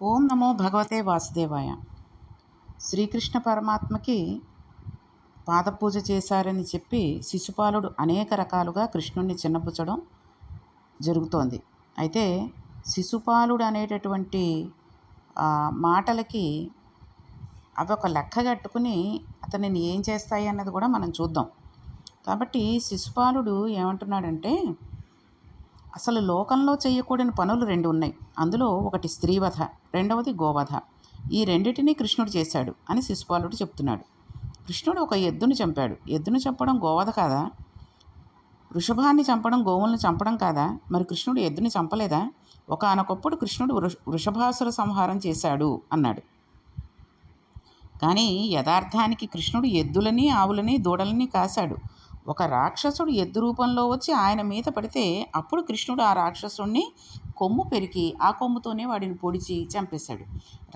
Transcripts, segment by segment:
ఓం నమో భగవతే వాసుదేవాయ. శ్రీకృష్ణ పరమాత్మకి పాదపూజ చేశారని చెప్పి శిశుపాలుడు అనేక రకాలుగా కృష్ణుణ్ణి చిన్నపుచ్చడం జరుగుతోంది. అయితే శిశుపాలుడు అనేటటువంటి మాటలకి అవి ఒక లెక్క కట్టుకుని అతనిని ఏం చేస్తాయి అన్నది కూడా మనం చూద్దాం. కాబట్టి శిశుపాలుడు ఏమంటున్నాడంటే అసలు లోకంలో చేయకూడని పనులు రెండు ఉన్నాయి. అందులో ఒకటి స్త్రీవధ రెండవది గోవధ. ఈ రెండిటిని కృష్ణుడు చేశాడు అని శిశుపాలుడు చెప్తున్నాడు. కృష్ణుడు ఒక ఎద్దును చంపాడు. ఎద్దును చంపడం గోవధ కాదా? వృషభాన్ని చంపడం గోవులను చంపడం కాదా? మరి కృష్ణుడు ఎద్దుని చంపలేదా? ఒకనొకప్పుడు కృష్ణుడు వృష వృషభాసుర సంహారం చేశాడు అన్నాడు. కానీ యథార్థానికి కృష్ణుడు ఎద్దులని ఆవులని దూడలని కాశాడు. ఒక రాక్షసుడు ఎద్దు రూపంలో వచ్చి ఆయన మీద పడితే అప్పుడు కృష్ణుడు ఆ రాక్షసుడిని కొమ్ము పెరికి ఆ కొమ్ముతోనే వాడిని పొడిచి చంపేశాడు.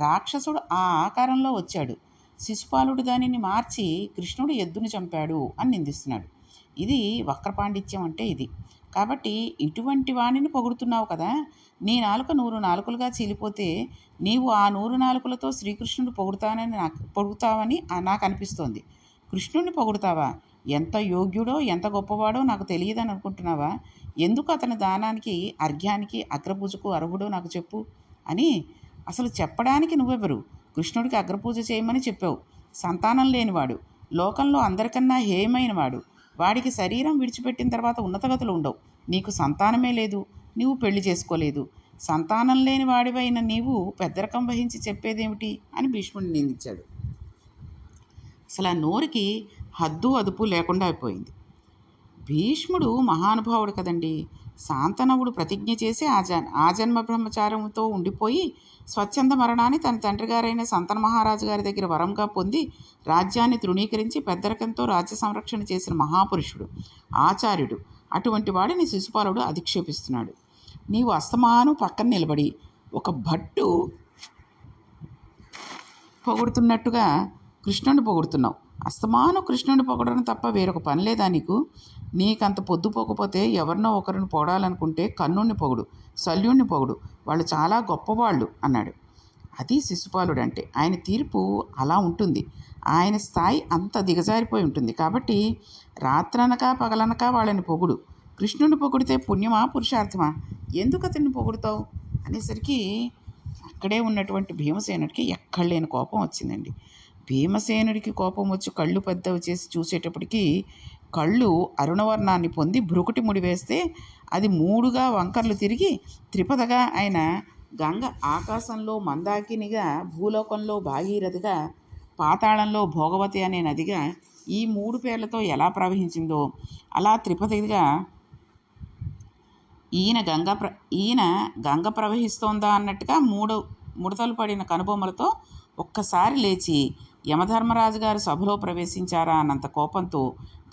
రాక్షసుడు ఆ ఆకారంలో వచ్చాడు. శిశుపాలుడు దానిని మార్చి కృష్ణుడు ఎద్దును చంపాడు అని నిందిస్తున్నాడు. ఇది వక్రపాండిత్యం అంటే ఇది. కాబట్టి ఇటువంటి వాణిని పొగుడుతున్నావు కదా నీ నాలుక నూరు నాలుకలుగా చీలిపోతే నీవు ఆ నూరు నాలుకలతో శ్రీకృష్ణుడు పొగుడుతానని నాకు పొగుడుతావని నాకు అనిపిస్తోంది. కృష్ణుడిని పొగుడుతావా? ఎంత యోగ్యుడో ఎంత గొప్పవాడో నాకు తెలియదని అనుకుంటున్నావా? ఎందుకు అతని దానానికి అర్ఘ్యానికి అగ్రపూజకు అర్హుడో నాకు చెప్పు అని అసలు చెప్పడానికి నువ్వెవరు? కృష్ణుడికి అగ్రపూజ చేయమని చెప్పావు. సంతానం లేనివాడు లోకంలో అందరికన్నా హేయమైనవాడు. వాడికి శరీరం విడిచిపెట్టిన తర్వాత ఉన్నతగతులు ఉండవు. నీకు సంతానమే లేదు. నీవు పెళ్ళి చేసుకోలేదు. సంతానం లేని వాడివైన నీవు పెద్దరకం వహించి చెప్పేదేమిటి అని భీష్ముడిని నిందించాడు. అసలు ఆ నోరుకి హద్దు అదుపు లేకుండా అయిపోయింది. భీష్ముడు మహానుభావుడు కదండి. శాంతనవుడు ప్రతిజ్ఞ చేసి ఆజన్ ఆజన్మ బ్రహ్మచారంతో ఉండిపోయి స్వచ్ఛంద మరణాన్ని తన తండ్రి గారైన సంతన మహారాజు గారి దగ్గర వరంగా పొంది రాజ్యాన్ని తృణీకరించి పెద్దరకంతో రాజ్య సంరక్షణ చేసిన మహాపురుషుడు ఆచార్యుడు. అటువంటి వాడిని శిశుపాలుడు అధిక్షేపిస్తున్నాడు. నీవు అస్తమాను పక్కన నిలబడి ఒక భట్టు పొగుడుతున్నట్టుగా కృష్ణుని పొగుడుతున్నావు. అస్తమాను కృష్ణుని పొగడడం తప్ప వేరొక పని లేదా నీకు? నీకంత పొద్దు పోకపోతే ఎవరినో ఒకరిని పొగడాలనుకుంటే కన్నుణ్ణి పొగుడు శల్యుణ్ణి పొగుడు. వాళ్ళు చాలా గొప్పవాళ్ళు అన్నాడు. అది శిశుపాలుడు అంటే ఆయన తీర్పు అలా ఉంటుంది. ఆయన స్థాయి అంత దిగజారిపోయి ఉంటుంది. కాబట్టి రాత్రనక పగలనక వాళ్ళని పొగుడు. కృష్ణుని పొగిడితే పుణ్యమా పురుషార్థమా? ఎందుకు అతన్ని పొగుడుతావు? అనేసరికి అక్కడే ఉన్నటువంటి భీమసేనుడికి ఎక్కడలేని కోపం వచ్చిందండి. భీమసేనుడికి కోపం వచ్చి కళ్ళు పెద్దవి చేసి చూసేటప్పటికి కళ్ళు అరుణవర్ణాన్ని పొంది భ్రుకుటి ముడి వేస్తే అది మూడుగా వంకర్లు తిరిగి త్రిపదగా ఆయన గంగ ఆకాశంలో మందాకినిగా భూలోకంలో భాగీరథిగా పాతాళంలో భోగవతి అనే నదిగా ఈ మూడు పేర్లతో ఎలా ప్రవహించిందో అలా త్రిపదిగా ఈయన గంగ ప్ర ఈయన గంగ ప్రవహిస్తోందా అన్నట్టుగా మూడు ముడతలు పడిన కనుబొమ్మలతో ఒక్కసారి లేచి యమధర్మరాజు గారు సభలో ప్రవేశించారా అన్నంత కోపంతో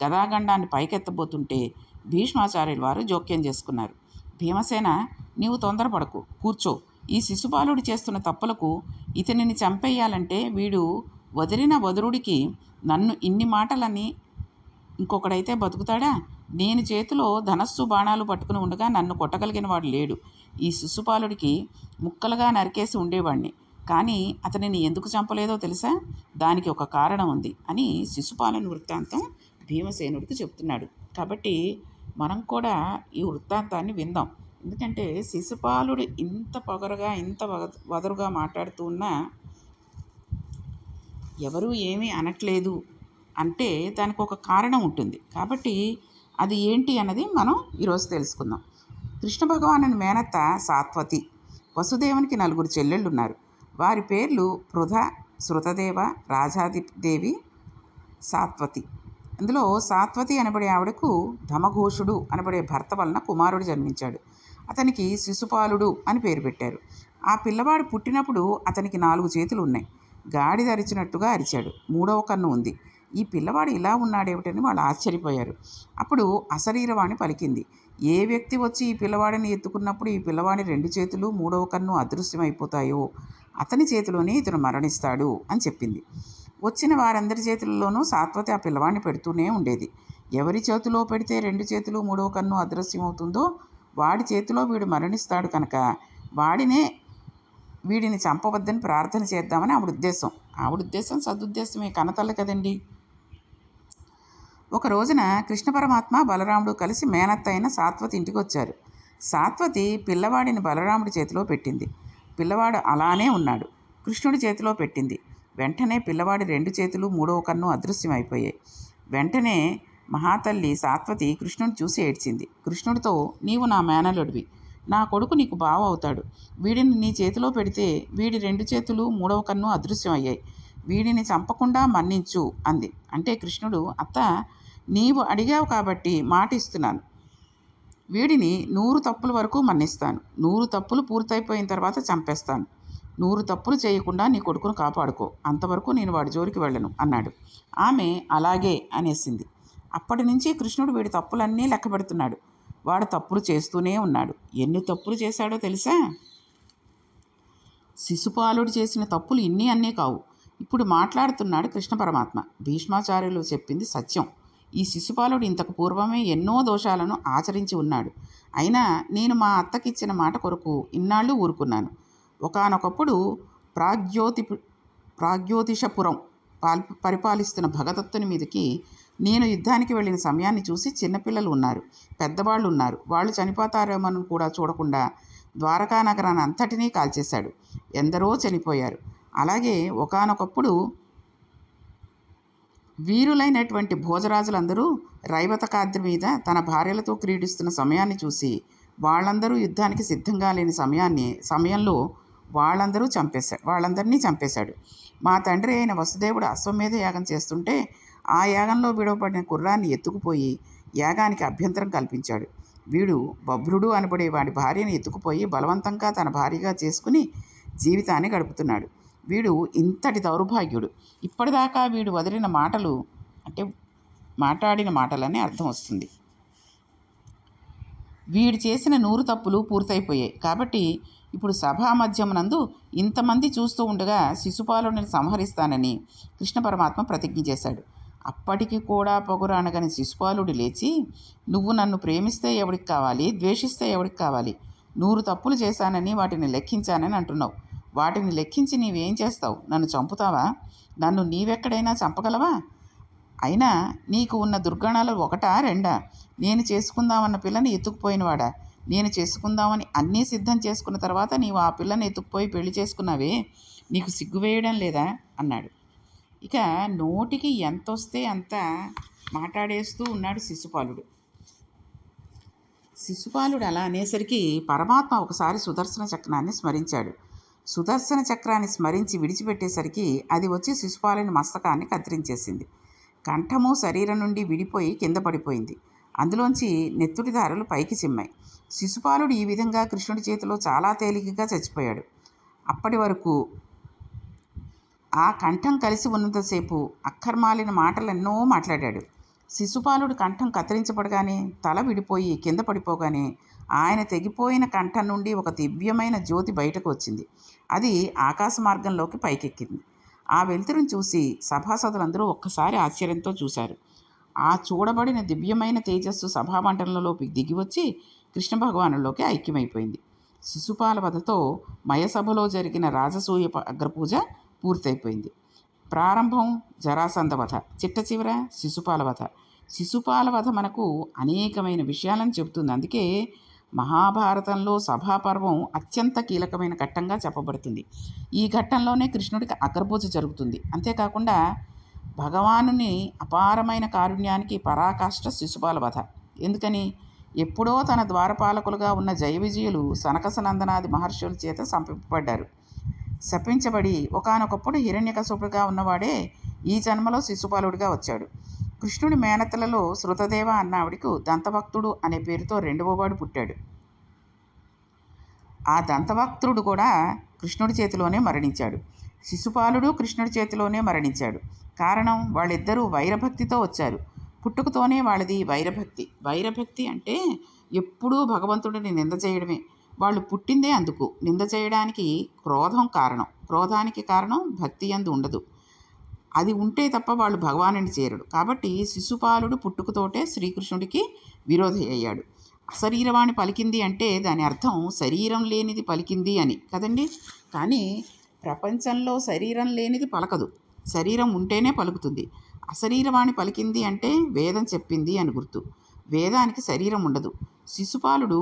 గదాగండాన్ని పైకెత్తబోతుంటే భీష్మాచార్యుల వారు జోక్యం చేసుకున్నారు. భీమసేన నీవు తొందరపడకు. కూర్చో. ఈ శిశుపాలుడు చేస్తున్న తప్పులకు ఇతనిని చంపేయాలంటే వీడు వదిలిన వదురుడికి నన్ను ఇన్ని మాటలని ఇంకొకడైతే బతుకుతాడా? నేను చేతిలో ధనస్సు బాణాలు పట్టుకుని ఉండగా నన్ను కొట్టగలిగిన వాడు లేడు. ఈ శిశుపాలుడికి ముక్కలుగా నరికేసి ఉండేవాడిని కానీ అతనిని ఎందుకు చంపలేదో తెలుసా? దానికి ఒక కారణం ఉంది అని శిశుపాలుని వృత్తాంతం భీమసేనుడికి చెప్తున్నాడు. కాబట్టి మనం కూడా ఈ వృత్తాంతాన్ని విందాం. ఎందుకంటే శిశుపాలుడు ఇంత పొగరుగా ఇంత వదరుగా మాట్లాడుతూ ఉన్నా ఎవరూ ఏమీ అనట్లేదు అంటే దానికి ఒక కారణం ఉంటుంది. కాబట్టి అది ఏంటి అన్నది మనం ఈరోజు తెలుసుకుందాం. కృష్ణ భగవాను మేనత్త సాత్వతి. వసుదేవునికి నలుగురు చెల్లెళ్ళు ఉన్నారు వారి పేర్లు పృథ శృతదేవ రాజాదిదేవి సాత్వతి. అందులో సాత్వతి అనబడే ఆవిడకు ధమఘోషుడు అనబడే భర్త వలన కుమారుడు జన్మించాడు. అతనికి శిశుపాలుడు అని పేరు పెట్టారు. ఆ పిల్లవాడు పుట్టినప్పుడు అతనికి నాలుగు చేతులు ఉన్నాయి. గాడిద అరిచినట్టుగా అరిచాడు. మూడవ కన్ను ఉంది. ఈ పిల్లవాడు ఇలా ఉన్నాడేమిటని వాళ్ళు ఆశ్చర్యపోయారు. అప్పుడు అశరీరవాణి పలికింది ఏ వ్యక్తి వచ్చి ఈ పిల్లవాడిని ఎత్తుకున్నప్పుడు ఈ పిల్లవాడి రెండు చేతులు మూడవ కన్ను అదృశ్యమైపోతాయో? అతని చేతిలోనే ఇతను మరణిస్తాడు అని చెప్పింది. వచ్చిన వారందరి చేతుల్లోనూ సాత్వతి ఆ పిల్లవాడిని పెడుతూనే ఉండేది. ఎవరి చేతిలో పెడితే రెండు చేతులు మూడవ కన్ను అదృశ్యమవుతుందో వాడి చేతిలో వీడు మరణిస్తాడు కనుక వాడినే వీడిని చంపవద్దని ప్రార్థన చేద్దామని ఆవిడ ఉద్దేశం. ఆవిడ ఉద్దేశం సదుద్దేశమే కనతల్ల కదండి! ఒక రోజున కృష్ణ పరమాత్మ బలరాముడు కలిసి మేనత్త అయిన సాత్వతి ఇంటికి వచ్చారు సాత్వతి పిల్లవాడిని బలరాముడి చేతిలో పెట్టింది. పిల్లవాడు అలానే ఉన్నాడు. కృష్ణుడి చేతిలో పెట్టింది. వెంటనే పిల్లవాడి రెండు చేతులు మూడవ కన్ను అదృశ్యమైపోయాయి. వెంటనే మహాతల్లి సాత్వతి కృష్ణుని చూసి ఏడ్చింది. కృష్ణుడితో నీవు నా మేనలుడివి నా కొడుకు నీకు బావ అవుతాడు. వీడిని నీ చేతిలో పెడితే వీడి రెండు చేతులు మూడవ కన్ను అదృశ్యం అయ్యాయి వీడిని చంపకుండా మన్నించు అంది. అంటే కృష్ణుడు అత్త నీవు అడిగావు కాబట్టి మాట ఇస్తున్నాను వీడిని నూరు తప్పుల వరకు మన్నిస్తాను. నూరు తప్పులు పూర్తయిపోయిన తర్వాత చంపేస్తాను. నూరు తప్పులు చేయకుండా నీ కొడుకును కాపాడుకో. అంతవరకు నేను వాడి జోలికి వెళ్ళను అన్నాడు. ఆమె అలాగే అనేసింది. అప్పటి నుంచి కృష్ణుడు వీడి తప్పులన్నీ లెక్క పెడుతున్నాడు వాడు తప్పులు చేస్తూనే ఉన్నాడు. ఎన్ని తప్పులు చేశాడో తెలుసా? శిశుపాలుడు చేసిన తప్పులు ఇన్ని అన్నీ కావు. ఇప్పుడు మాట్లాడుతున్నాడు కృష్ణ పరమాత్మ. భీష్మాచార్యులు చెప్పింది సత్యం. ఈ శిశుపాలుడు ఇంతకు పూర్వమే ఎన్నో దోషాలను ఆచరించి ఉన్నాడు. అయినా నేను మా అత్తకిచ్చిన మాట కొరకు ఇన్నాళ్ళు ఊరుకున్నాను. ఒకానొకప్పుడు ప్రాగ్యోతి ప్రాగ్యోతిషపురం పాల్ పరిపాలిస్తున్న భగదత్తుని మీదకి నేను యుద్ధానికి వెళ్ళిన సమయాన్ని చూసి చిన్నపిల్లలు ఉన్నారు పెద్దవాళ్ళు ఉన్నారు వాళ్ళు చనిపోతారేమోనని కూడా చూడకుండా ద్వారకా నగరాన్ని అంతటినీ కాల్చేశాడు. ఎందరో చనిపోయారు. అలాగే ఒకానొకప్పుడు వీరులైనటువంటి భోజరాజులందరూ రైవతకాద్రి మీద తన భార్యలతో క్రీడిస్తున్న సమయాన్ని చూసి వాళ్ళందరూ యుద్ధానికి సిద్ధంగా లేని సమయాన్ని సమయంలో వాళ్ళందరూ చంపేశాడు వాళ్ళందరినీ చంపేశాడు. మా తండ్రి అయిన వసుదేవుడు అశ్వమేధ యాగం చేస్తుంటే ఆ యాగంలో విడవబడిన కుర్రాన్ని ఎత్తుకుపోయి యాగానికి అభ్యంతరం కల్పించాడు. వీడు బభ్రుడు అనబడే వాడి భార్యని ఎత్తుకుపోయి బలవంతంగా తన భార్యగా చేసుకుని జీవితాన్ని గడుపుతున్నాడు. వీడు ఇంతటి దౌర్భాగ్యుడు. ఇప్పటిదాకా వీడు వదిలిన మాటలు అంటే మాట్లాడిన మాటలనే అర్థం వస్తుంది. వీడు చేసిన నూరు తప్పులు పూర్తయిపోయాయి. కాబట్టి ఇప్పుడు సభా మధ్యమునందు ఇంతమంది చూస్తూ ఉండగా శిశుపాలుని సంహరిస్తానని కృష్ణ పరమాత్మ ప్రతిజ్ఞ చేశాడు. అప్పటికి కూడా పొగరానగని శిశుపాలుడు లేచి నువ్వు నన్ను ప్రేమిస్తే ఎవడికి కావాలి? ద్వేషిస్తే ఎవడికి కావాలి? నూరు తప్పులు చేశానని వాటిని లెక్కించానని అంటున్నావు. వాటిని లెక్కించి నీవేం చేస్తావు? నన్ను చంపుతావా? నన్ను నీవెక్కడైనా చంపగలవా? అయినా నీకు ఉన్న దుర్గణాలు ఒకటా రెండా? నేను చేసుకుందామన్న పిల్లని ఎత్తుకుపోయినవాడా? నేను చేసుకుందామని అన్నీ సిద్ధం చేసుకున్న తర్వాత నీవు ఆ పిల్లని ఎత్తుకుపోయి పెళ్ళి చేసుకున్నావే? నీకు సిగ్గు వేయడం లేదా? అన్నాడు. ఇక నోటికి ఎంత వస్తే అంత మాట్లాడేస్తూ ఉన్నాడు శిశుపాలుడు. శిశుపాలుడు అలా అనేసరికి పరమాత్మ ఒకసారి సుదర్శన చక్రాన్ని స్మరించాడు. సుదర్శన చక్రాన్ని స్మరించి విడిచిపెట్టేసరికి అది వచ్చి శిశుపాలని మస్తకాన్ని కత్తిరించేసింది. కంఠము శరీరం నుండి విడిపోయి కింద పడిపోయింది. అందులోంచి నెత్తుడి దారులు పైకి చిమ్మాయి. శిశుపాలుడు ఈ విధంగా కృష్ణుడి చేతిలో చాలా తేలికగా చచ్చిపోయాడు. అప్పటి వరకు ఆ కంఠం కలిసి ఉన్నంతసేపు అక్కర్మాలిన మాటలెన్నో మాట్లాడాడు. శిశుపాలుడు కంఠం కత్తిరించబడగానే తల విడిపోయి కింద పడిపోగానే ఆయన తెగిపోయిన కంఠం నుండి ఒక దివ్యమైన జ్యోతి బయటకు వచ్చింది. అది ఆకాశ మార్గంలోకి పైకెక్కింది. ఆ వెలుతురుని చూసి సభాసదులందరూ ఒక్కసారి ఆశ్చర్యంతో చూశారు. ఆ చూడబడిన దివ్యమైన తేజస్సు సభామండలంలోకి దిగివచ్చి కృష్ణ భగవానులోకి ఐక్యమైపోయింది. శిశుపాల వధతో మయసభలో జరిగిన రాజసూయ అగ్రపూజ పూర్తయిపోయింది. ప్రారంభం జరాసంధ వధ చిట్ట చివర శిశుపాల వధ శిశుపాల వధ మనకు అనేకమైన విషయాలను చెబుతుంది. అందుకే మహాభారతంలో సభాపర్వం అత్యంత కీలకమైన ఘట్టంగా చెప్పబడుతుంది. ఈ ఘట్టంలోనే కృష్ణుడికి అగ్రపూజ జరుగుతుంది. అంతేకాకుండా భగవానుని అపారమైన కారుణ్యానికి పరాకాష్ట శిశుపాల వధ ఎందుకని? ఎప్పుడో తన ద్వారపాలకులుగా ఉన్న జయ విజయులు సనకసనందనాది మహర్షుల చేత సంపింపబడ్డారు. శపించబడి ఒకానొకప్పుడు హిరణ్యకశపుడుగా ఉన్నవాడే ఈ జన్మలో శిశుపాలుడిగా వచ్చాడు. కృష్ణుడి మేనతలలో శృతదేవ అన్న ఆవిడకు దంతభక్తుడు అనే పేరుతో రెండవవాడు పుట్టాడు. ఆ దంతభక్తుడు కూడా కృష్ణుడి చేతిలోనే మరణించాడు. శిశుపాలుడు కృష్ణుడి చేతిలోనే మరణించాడు. కారణం వాళ్ళిద్దరూ వైరభక్తితో వచ్చారు. పుట్టుకతోనే వాళ్ళది వైరభక్తి. వైరభక్తి అంటే ఎప్పుడూ భగవంతుడిని నింద చేయడమే. వాళ్ళు పుట్టిందే అందుకు. నింద చేయడానికి క్రోధం కారణం. క్రోధానికి కారణం భక్తి అందు ఉండదు. అది ఉంటే తప్ప వాళ్ళు భగవానుని చేరడు. కాబట్టి శిశుపాలుడు పుట్టుకతోటే శ్రీకృష్ణుడికి విరోధి అయ్యాడు. అశరీరవాణి పలికింది అంటే దాని అర్థం శరీరం లేనిది పలికింది అని కదండి? కానీ ప్రపంచంలో శరీరం లేనిది పలకదు. శరీరం ఉంటేనే పలుకుతుంది. అశరీరవాణి పలికింది అంటే వేదం చెప్పింది అని గుర్తు. వేదానికి శరీరం ఉండదు. శిశుపాలుడు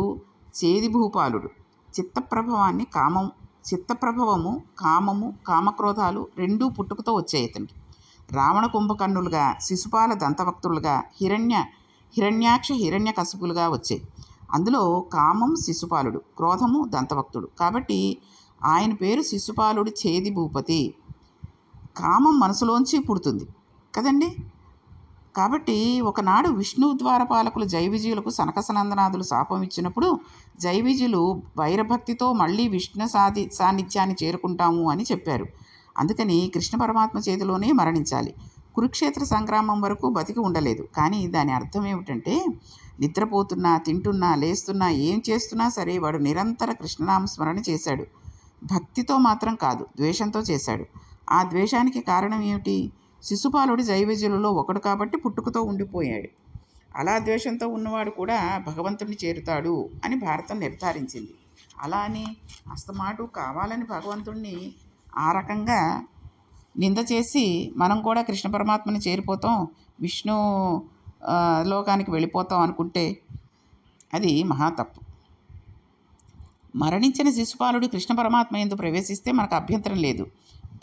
చేది భూపాలుడు. చిత్తప్రభవాన్ని కామం చిత్తప్రభవము కామము కామక్రోధాలు రెండూ పుట్టుకతో వచ్చాయి ఇతనికి రావణ కుంభకర్ణులుగా శిశుపాల దంతవక్తులుగా హిరణ్య హిరణ్యాక్ష హిరణ్య కసుపులుగా వచ్చాయి అందులో కామం శిశుపాలుడు క్రోధము దంతవక్తుడు కాబట్టి ఆయన పేరు శిశుపాలుడు చేది భూపతి. కామం మనసులోంచి పుడుతుంది కదండి? కాబట్టి ఒకనాడు విష్ణు ద్వారపాలకులు జైవిజయులకు సనకసనందనాథులు శాపం ఇచ్చినప్పుడు జైవిజయులు వైరభక్తితో మళ్ళీ విష్ణు సాధి సాన్నిధ్యాన్ని చేరుకుంటాము అని చెప్పారు. అందుకని కృష్ణ పరమాత్మ చేతిలోనే మరణించాలి. కురుక్షేత్ర సంగ్రామం వరకు బతికి ఉండలేదు. కానీ దాని అర్థం ఏమిటంటే నిద్రపోతున్నా తింటున్నా లేస్తున్నా ఏం చేస్తున్నా సరే వాడు నిరంతర కృష్ణనామ స్మరణ చేశాడు. భక్తితో మాత్రం కాదు ద్వేషంతో చేశాడు. ఆ ద్వేషానికి కారణం ఏమిటి? శిశుపాలుడు జైవజులలో ఒకడు కాబట్టి పుట్టుకతో ఉండిపోయాడు. అలా ద్వేషంతో ఉన్నవాడు కూడా భగవంతుడిని చేరుతాడు అని భారతం నిర్ధారించింది. అలా అని అస్తమాటు కావాలని భగవంతుణ్ణి ఆ రకంగా నింద చేసి మనం కూడా కృష్ణ పరమాత్మని చేరిపోతాం విష్ణు లోకానికి వెళ్ళిపోతాం అనుకుంటే అది మహా తప్పు. మరణించిన శిశుపాలుడు కృష్ణ పరమాత్మ ఎందు ప్రవేశిస్తే మనకు అభ్యంతరం లేదు.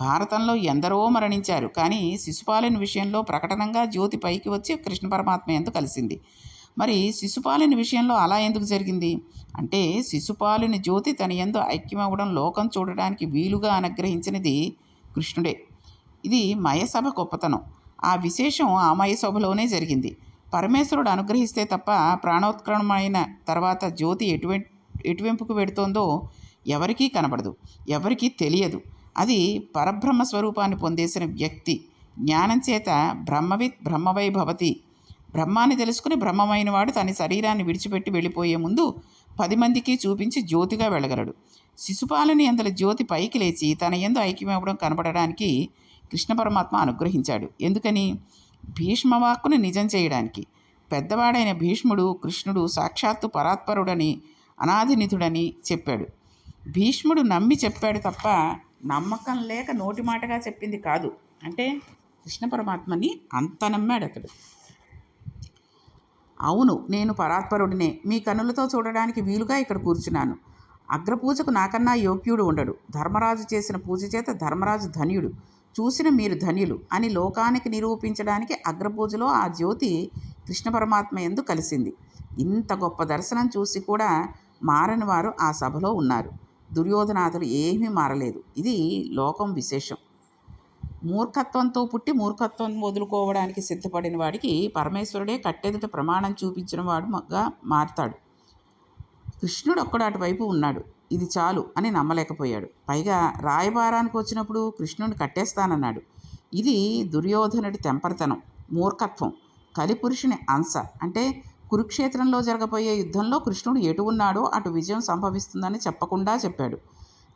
భారతంలో ఎందరో మరణించారు కానీ శిశుపాలుని విషయంలో ప్రకటనంగా జ్యోతి పైకి వచ్చి కృష్ణ పరమాత్మ ఎందు కలిసింది. మరి శిశుపాలుని విషయంలో అలా ఎందుకు జరిగింది? అంటే శిశుపాలుని జ్యోతి తన ఎందు ఐక్యమవ్వడం లోకం చూడడానికి వీలుగా అనుగ్రహించినది కృష్ణుడే. ఇది మయసభ గొప్పతనం. ఆ విశేషం ఆ మయసభలోనే జరిగింది. పరమేశ్వరుడు అనుగ్రహిస్తే తప్ప ప్రాణోత్క్రమమైన తర్వాత జ్యోతి ఎటువే ఎటువెంపుకు పెడుతోందో ఎవరికీ కనబడదు. ఎవరికీ తెలియదు. అది పరబ్రహ్మ స్వరూపాన్ని పొందేసిన వ్యక్తి. జ్ఞానం చేత బ్రహ్మవిత్ బ్రహ్మవై భవతి బ్రహ్మాన్ని తెలుసుకుని బ్రహ్మమైన వాడు తన శరీరాన్ని విడిచిపెట్టి వెళ్ళిపోయే ముందు పది మందికి చూపించి జ్యోతిగా వెళ్ళగలడు. శిశుపాలని అందుల జ్యోతి పైకి లేచి తన ఎందు ఐక్యమవ్వడం కనపడడానికి కృష్ణ పరమాత్మ అనుగ్రహించాడు. ఎందుకని? భీష్మవాక్కును నిజం చేయడానికి. పెద్దవాడైన భీష్ముడు కృష్ణుడు సాక్షాత్తు పరాత్పరుడని అనాదినిధుడని చెప్పాడు. భీష్ముడు నమ్మి చెప్పాడు తప్ప నమ్మకం లేక నోటి మాటగా చెప్పింది కాదు. అంటే కృష్ణ పరమాత్మని అంత నమ్మాడు అతడు అవును నేను పరాత్పరుడినే. మీ కన్నులతో చూడడానికి వీలుగా ఇక్కడ కూర్చున్నాను. అగ్రపూజకు నాకన్నా యోగ్యుడు ఉండడు. ధర్మరాజు చేసిన పూజ చేత ధర్మరాజు ధన్యుడు. చూసిన మీరు ధన్యులు అని లోకానికి నిరూపించడానికి అగ్రపూజలో ఆ జ్యోతి కృష్ణ పరమాత్మ ఎందు కలిసింది. ఇంత గొప్ప దర్శనం చూసి కూడా మారని వారు ఆ సభలో ఉన్నారు. దుర్యోధనాథులు ఏమీ మారలేదు. ఇది లోకం విశేషం. మూర్ఖత్వంతో పుట్టి మూర్ఖత్వం వదులుకోవడానికి సిద్ధపడిన వాడికి పరమేశ్వరుడే కట్టెదుట ప్రమాణం చూపించిన వాడుగా మారతాడు. కృష్ణుడు ఒక్కడు అటువైపు ఉన్నాడు. ఇది చాలు అని నమ్మలేకపోయాడు. పైగా రాయబారానికి వచ్చినప్పుడు కృష్ణుడిని కట్టేస్తానన్నాడు. ఇది దుర్యోధనుడి తెంపరితనం మూర్ఖత్వం కలిపురుషుని అంశ. అంటే కురుక్షేత్రంలో జరగబోయే యుద్ధంలో కృష్ణుడు ఎటు ఉన్నాడో అటు విజయం సంభవిస్తుందని చెప్పకుండా చెప్పాడు.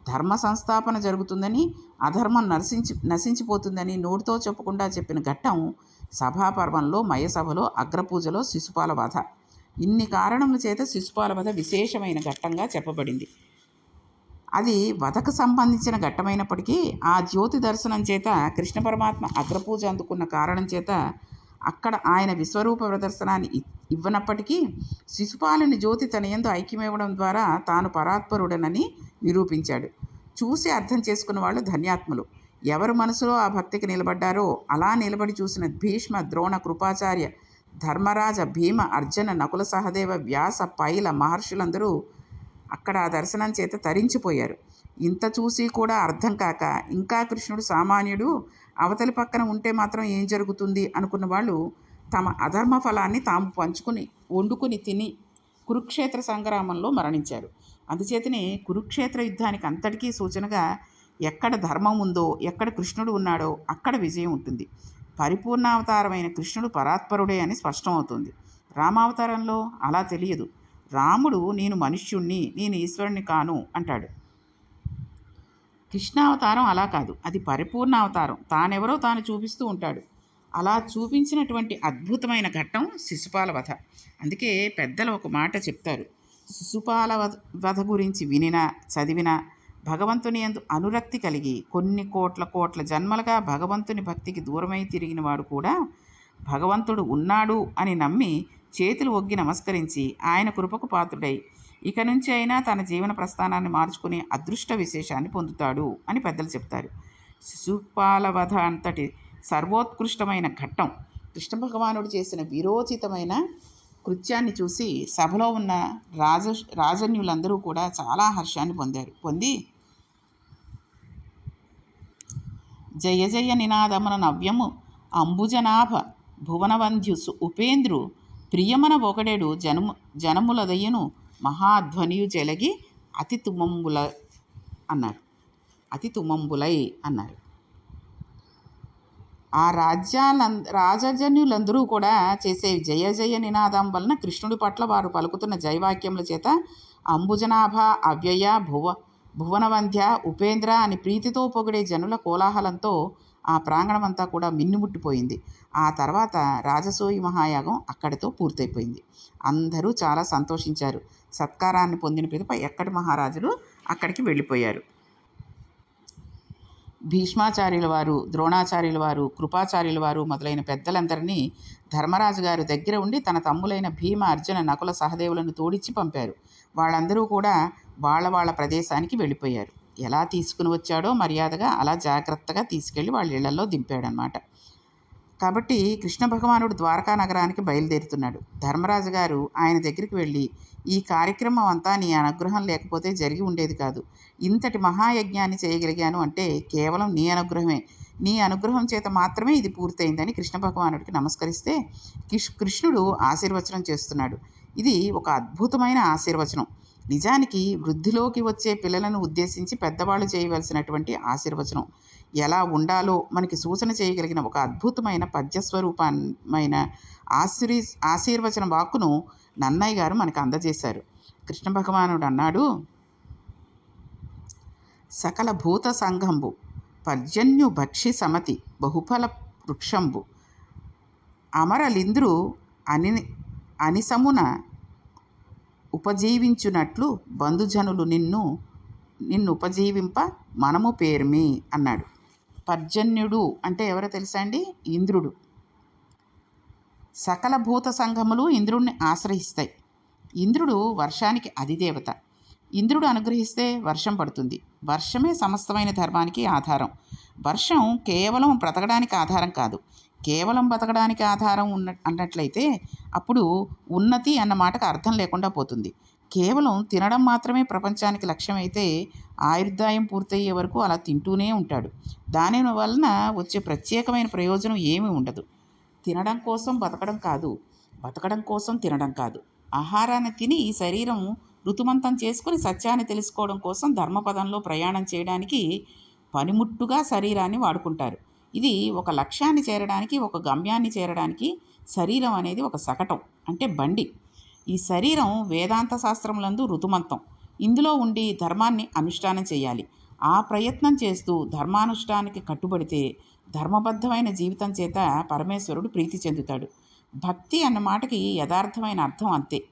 ధర్మ సంస్థాపన జరుగుతుందని అధర్మం నశించి నశించిపోతుందని నోటితో చెప్పకుండా చెప్పిన ఘట్టం సభాపర్వంలో మయసభలో అగ్రపూజలో శిశుపాల వధ. ఇన్ని కారణముల చేత శిశుపాల వధ విశేషమైన ఘట్టంగా చెప్పబడింది. అది వధకు సంబంధించిన ఘట్టమైనప్పటికీ ఆ జ్యోతి దర్శనం చేత కృష్ణ పరమాత్మ అగ్రపూజ అందుకున్న కారణం చేత అక్కడ ఆయన విశ్వరూప ప్రదర్శనాన్ని ఇవ్వనప్పటికీ శిశుపాలుని జ్యోతి తన యందు ఐక్యమివ్వడం ద్వారా తాను పరాత్పరుడనని నిరూపించాడు. చూసి అర్థం చేసుకున్న వాళ్ళు ధన్యాత్ములు. ఎవరు మనసులో ఆ భక్తికి నిలబడ్డారో అలా నిలబడి చూసిన భీష్మ ద్రోణ కృపాచార్య ధర్మరాజ భీమ అర్జున నకుల సహదేవ వ్యాస పైల మహర్షులందరూ అక్కడ ఆ దర్శనం చేత తరించిపోయారు. ఇంత చూసి కూడా అర్థం కాక ఇంకా కృష్ణుడు సామాన్యుడు అవతలి పక్కన ఉంటే మాత్రం ఏం జరుగుతుంది అనుకున్న వాళ్ళు తమ అధర్మ ఫలాన్ని తాము పంచుకుని వండుకుని తిని కురుక్షేత్ర సంగ్రామంలో మరణించారు. అందుచేతనే కురుక్షేత్ర యుద్ధానికి అంతటికీ సూచనగా ఎక్కడ ధర్మం ఉందో ఎక్కడ కృష్ణుడు ఉన్నాడో అక్కడ విజయం ఉంటుంది. పరిపూర్ణావతారమైన కృష్ణుడు పరాత్పరుడే అని స్పష్టమవుతుంది. రామావతారంలో అలా తెలియదు. రాముడు నేను మనుష్యుణ్ణి నేను ఈశ్వరుని కాను అంటాడు. కృష్ణావతారం అలా కాదు. అది పరిపూర్ణ అవతారం. తానెవరో తాను చూపిస్తూ ఉంటాడు. అలా చూపించినటువంటి అద్భుతమైన ఘట్టం శిశుపాల వధ అందుకే పెద్దలు ఒక మాట చెప్తారు. శిశుపాల వధ గురించి వినినా చదివినా భగవంతుని యందు అనురక్తి కలిగి కొన్ని కోట్ల కోట్ల జన్మలుగా భగవంతుని భక్తికి దూరమై తిరిగిన వాడు కూడా భగవంతుడు ఉన్నాడు అని నమ్మి చేతులు ఒగ్గి నమస్కరించి ఆయన కృపకు పాత్రుడై ఇక నుంచి అయినా తన జీవన ప్రస్థానాన్ని మార్చుకునే అదృష్ట విశేషాన్ని పొందుతాడు అని పెద్దలు చెప్తారు. శిశుపాలవధ అంతటి సర్వోత్కృష్టమైన ఘట్టం. కృష్ణ భగవానుడు చేసిన విరోచితమైన కృత్యాన్ని చూసి సభలో ఉన్న రాజ రాజన్యులందరూ కూడా చాలా హర్షాన్ని పొందారు. పొంది జయ జయ నినాదమున నవ్యము అంబుజనాభ భువనవంధ్యుసు ఉపేంద్రు ప్రియమన ఒకడేడు జనము జనములదయ్యను మహాధ్వనియు జలగి అతి తుమంబుల అన్నారు. అతి తుమంబులై అన్నారు. ఆ రాజ్యాల రాజజన్యులందరూ కూడా చేసే జయ జయ నినాదం వలన కృష్ణుడి పట్ల వారు పలుకుతున్న జయవాక్యముల చేత అంబుజనాభ అవ్యయ భువ భువనవంధ్య ఉపేంద్ర అని ప్రీతితో పొగిడే జనుల కోలాహలంతో ఆ ప్రాంగణమంతా కూడా మిన్నుముట్టిపోయింది. ఆ తర్వాత రాజసూయి మహాయాగం అక్కడితో పూర్తయిపోయింది. అందరూ చాలా సంతోషించారు. సత్కారాన్ని పొందిన పిదప ఎక్కడి మహారాజులు అక్కడికి వెళ్ళిపోయారు. భీష్మాచార్యుల వారు ద్రోణాచార్యుల వారు కృపాచార్యుల వారు మొదలైన పెద్దలందరినీ ధర్మరాజు గారు దగ్గర ఉండి తన తమ్ములైన భీమ అర్జున నకుల సహదేవులను తోడిచ్చి పంపారు. వాళ్ళందరూ కూడా వాళ్ళ వాళ్ళ ప్రదేశానికి వెళ్ళిపోయారు. ఎలా తీసుకుని వచ్చాడో మర్యాదగా అలా జాగ్రత్తగా తీసుకెళ్ళి వాళ్ళ ఇళ్ళలో దింపాడనమాట. కాబట్టి కృష్ణ భగవానుడు ద్వారకా నగరానికి బయలుదేరుతున్నాడు. ధర్మరాజు గారు ఆయన దగ్గరికి వెళ్ళి ఈ కార్యక్రమం అంతా నీ అనుగ్రహం లేకపోతే జరిగి ఉండేది కాదు. ఇంతటి మహాయజ్ఞాన్ని చేయగలిగాను అంటే కేవలం నీ అనుగ్రహమే. నీ అనుగ్రహం చేత మాత్రమే ఇది పూర్తయిందని కృష్ణ భగవానుడికి నమస్కరిస్తే కృష్ణుడు ఆశీర్వచనం చేస్తున్నాడు. ఇది ఒక అద్భుతమైన ఆశీర్వచనం. నిజానికి వృద్ధిలోకి వచ్చే పిల్లలను ఉద్దేశించి పెద్దవాళ్ళు చేయవలసినటువంటి ఆశీర్వచనం. ఎలా ఉండాలో మనకి సూచన చేయగలిగిన ఒక అద్భుతమైన పద్యస్వరూపమైన ఆశీర్ ఆశీర్వచన వాక్కును నన్నయ్య గారు మనకు అందజేశారు. కృష్ణ భగవానుడు అన్నాడు సకల భూత సంఘంబు పర్జన్యు భక్షి సమతి బహుఫల వృక్షంబు అమరలింద్రు అని అనిసమున ఉపజీవించునట్లు బంధుజనులు నిన్ను నిన్ను ఉపజీవింప మనము పేర్మి అన్నాడు. పర్జన్యుడు అంటే ఎవరో తెలుసా అండి? ఇంద్రుడు. సకల భూత సంఘములు ఇంద్రుడిని ఆశ్రయిస్తాయి. ఇంద్రుడు వర్షానికి అధిదేవత. ఇంద్రుడు అనుగ్రహిస్తే వర్షం పడుతుంది. వర్షమే సమస్తమైన ధర్మానికి ఆధారం. వర్షం కేవలం బ్రతకడానికి ఆధారం కాదు. కేవలం బతకడానికి ఆధారం ఉన్న అన్నట్లయితే అప్పుడు ఉన్నతి అన్న మాటకు అర్థం లేకుండా పోతుంది. కేవలం తినడం మాత్రమే ప్రపంచానికి లక్ష్యమైతే ఆయుర్దాయం పూర్తయ్యే వరకు అలా తింటూనే ఉంటాడు. దాని వలన వచ్చే ప్రత్యేకమైన ప్రయోజనం ఏమీ ఉండదు. తినడం కోసం బతకడం కాదు. బతకడం కోసం తినడం కాదు. ఆహారాన్ని తిని శరీరం ఋతుమంతం చేసుకుని సత్యాన్ని తెలుసుకోవడం కోసం ధర్మపదంలో ప్రయాణం చేయడానికి పనిముట్టుగా శరీరాన్ని వాడుకుంటారు. ఇది ఒక లక్ష్యాన్ని చేరడానికి ఒక గమ్యాన్ని చేరడానికి శరీరం అనేది ఒక శకటం అంటే బండి. ఈ శరీరం వేదాంత శాస్త్రములందు ఋతుమంతం. ఇందులో ఉండి ధర్మాన్ని అనుష్ఠానం చేయాలి. ఆ ప్రయత్నం చేస్తూ ధర్మానుష్ఠానానికి కట్టుబడితే ధర్మబద్ధమైన జీవితం చేత పరమేశ్వరుడు ప్రీతి చెందుతాడు. భక్తి అన్న మాటకి యథార్థమైన అర్థం అంతే.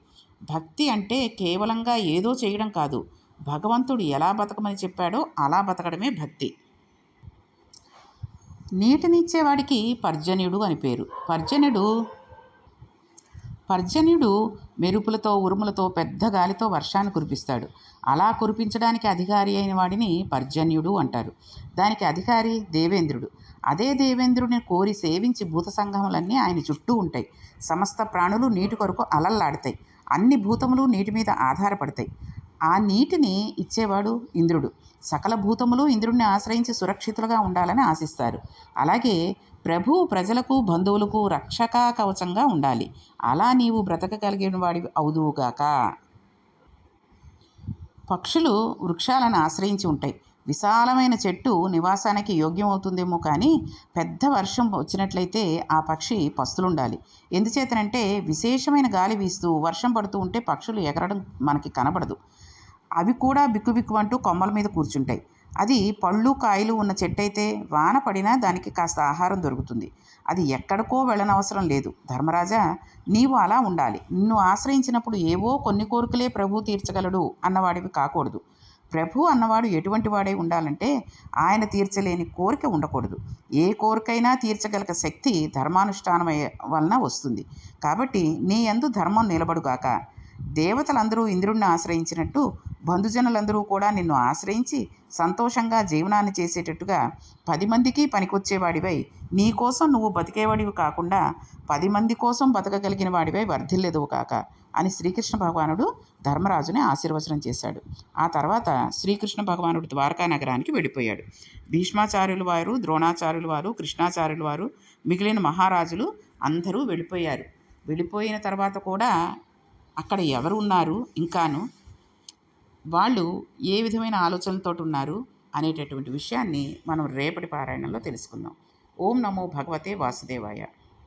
భక్తి అంటే కేవలంగా ఏదో చేయడం కాదు. భగవంతుడు ఎలా బతకమని చెప్పాడో అలా బతకడమే భక్తి. నీటినిచ్చేవాడికి పర్జన్యుడు అని పేరు. పర్జన్యుడు పర్జన్యుడు మెరుపులతో ఉరుములతో పెద్ద గాలితో వర్షాన్ని కురిపిస్తాడు. అలా కురిపించడానికి అధికారి అయిన వాడిని పర్జన్యుడు అంటారు. దానికి అధికారి దేవేంద్రుడు. అదే దేవేంద్రుడిని కోరి సేవించి భూత సంఘములన్నీ ఆయన చుట్టూ ఉంటాయి. సమస్త ప్రాణులు నీటి కొరకు అలల్లాడతాయి. అన్ని భూతములు నీటి మీద ఆధారపడతాయి. ఆ నీటిని ఇచ్చేవాడు ఇంద్రుడు. సకల భూతములు ఇంద్రుడిని ఆశ్రయించి సురక్షితులుగా ఉండాలని ఆశిస్తారు. అలాగే ప్రభువు ప్రజలకు బంధువులకు రక్షకా కవచంగా ఉండాలి. అలా నీవు బ్రతకగలిగిన వాడివి అవుదువుగాక పక్షులు వృక్షాలను ఆశ్రయించి ఉంటాయి. విశాలమైన చెట్టు నివాసానికి యోగ్యం అవుతుందేమో కానీ పెద్ద వర్షం వచ్చినట్లయితే ఆ పక్షి పస్తులుండాలి. ఎందుచేతనంటే విశేషమైన గాలి వీస్తూ వర్షం పడుతూ ఉంటే పక్షులు ఎగరడం మనకి కనబడదు. అవి కూడా బిక్కుబిక్కు అంటూ కొమ్మల మీద కూర్చుంటాయి. అది పళ్ళు కాయలు ఉన్న చెట్టు అయితే వాన పడినా దానికి కాస్త ఆహారం దొరుకుతుంది. అది ఎక్కడికో వెళ్ళనవసరం లేదు. ధర్మరాజా నీవు అలా ఉండాలి. నిన్ను ఆశ్రయించినప్పుడు ఏవో కొన్ని కోరికలే ప్రభు తీర్చగలడు అన్నవాడివి కాకూడదు. ప్రభు అన్నవాడు ఎటువంటి వాడే ఉండాలంటే ఆయన తీర్చలేని కోరిక ఉండకూడదు. ఏ కోరికైనా తీర్చగల శక్తి ధర్మానుష్ఠానం వలన వస్తుంది. కాబట్టి నీ ఎందు ధర్మం నిలబడుగాక. దేవతలందరూ ఇంద్రుణ్ణి ఆశ్రయించినట్టు బంధుజనులందరూ కూడా నిన్ను ఆశ్రయించి సంతోషంగా జీవనాన్ని చేసేటట్టుగా పది మందికి పనికొచ్చేవాడివై నీ కోసం నువ్వు బతికేవాడివి కాకుండా పది మంది కోసం బతకగలిగిన వాడివై వర్ధిల్లెదువు కాక అని శ్రీకృష్ణ భగవానుడు ధర్మరాజుని ఆశీర్వచనం చేశాడు. ఆ తర్వాత శ్రీకృష్ణ భగవానుడు ద్వారకా నగరానికి వెళ్ళిపోయాడు. భీష్మాచార్యుల వారు ద్రోణాచార్యుల వారు కృష్ణాచార్యుల వారు మిగిలిన మహారాజులు అందరూ వెళ్ళిపోయారు. వెళ్ళిపోయిన తర్వాత కూడా అక్కడ ఎవరు ఉన్నారు ఇంకాను వాళ్ళు ఏ విధమైన ఆలోచనలతో ఉన్నారు అనేటటువంటి విషయాన్ని మనం రేపటి పారాయణంలో తెలుసుకుందాం. ఓం నమో భగవతే వాసుదేవాయ.